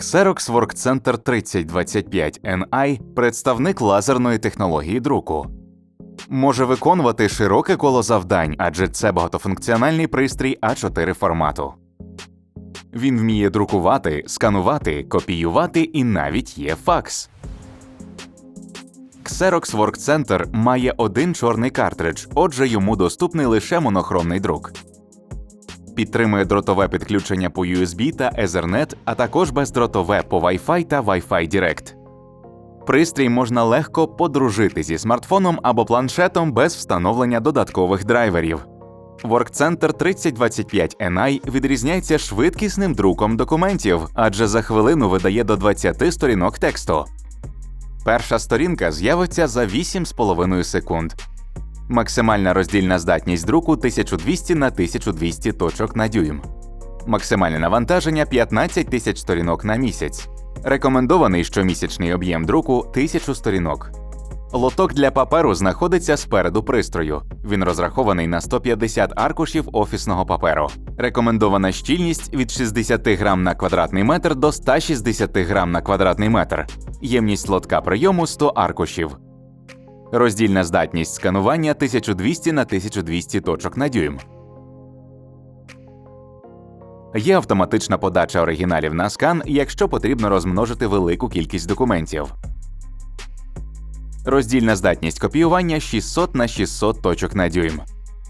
Xerox WorkCenter 3025 NI – представник лазерної технології друку. Може виконувати широке коло завдань, адже це багатофункціональний пристрій А4 формату. Він вміє друкувати, сканувати, копіювати і навіть є факс. Xerox WorkCenter має один чорний картридж, отже йому доступний лише монохромний друк. Підтримує дротове підключення по USB та Ethernet, а також бездротове по Wi-Fi та Wi-Fi Direct. Пристрій можна легко подружити зі смартфоном або планшетом без встановлення додаткових драйверів. WorkCenter 3025 NI відрізняється швидкісним друком документів, адже за хвилину видає до 20 сторінок тексту. Перша сторінка з'явиться за 8,5 секунд. Максимальна роздільна здатність друку 1200 на 1200 точок на дюйм. Максимальне навантаження 15 тисяч сторінок на місяць. Рекомендований щомісячний об'єм друку 1000 сторінок. Лоток для паперу знаходиться спереду пристрою. Він розрахований на 150 аркушів офісного паперу. Рекомендована щільність від 60 грам на квадратний метр до 160 грам на квадратний метр. Ємність лотка прийому 100 аркушів. Роздільна здатність сканування 1200 на 1200 точок на дюйм. Є автоматична подача оригіналів на скан, якщо потрібно розмножити велику кількість документів. Роздільна здатність копіювання 600 на 600 точок на дюйм.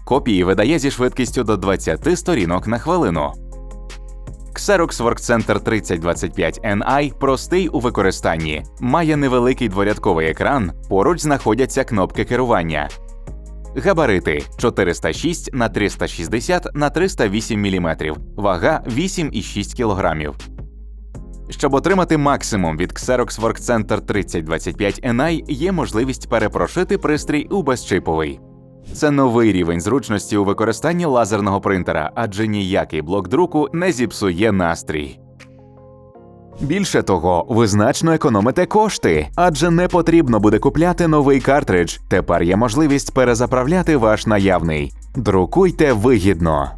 Копії видає зі швидкістю до 20 сторінок на хвилину. Xerox WorkCenter 3025 NI простий у використанні, має невеликий дворядковий екран, поруч знаходяться кнопки керування. Габарити 406 на 360 на 308 мм, вага 8,6 кг. Щоб отримати максимум від Xerox WorkCenter 3025 NI, є можливість перепрошити пристрій у безчиповий. Це новий рівень зручності у використанні лазерного принтера, адже ніякий блок друку не зіпсує настрій. Більше того, ви значно економите кошти, адже не потрібно буде купляти новий картридж. Тепер є можливість перезаправляти ваш наявний. Друкуйте вигідно.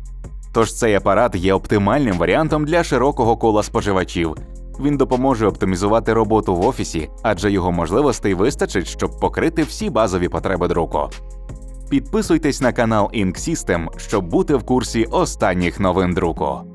Тож цей апарат є оптимальним варіантом для широкого кола споживачів. Він допоможе оптимізувати роботу в офісі, адже його можливостей вистачить, щоб покрити всі базові потреби друку. Підписуйтесь на канал Ink System, щоб бути в курсі останніх новин друку.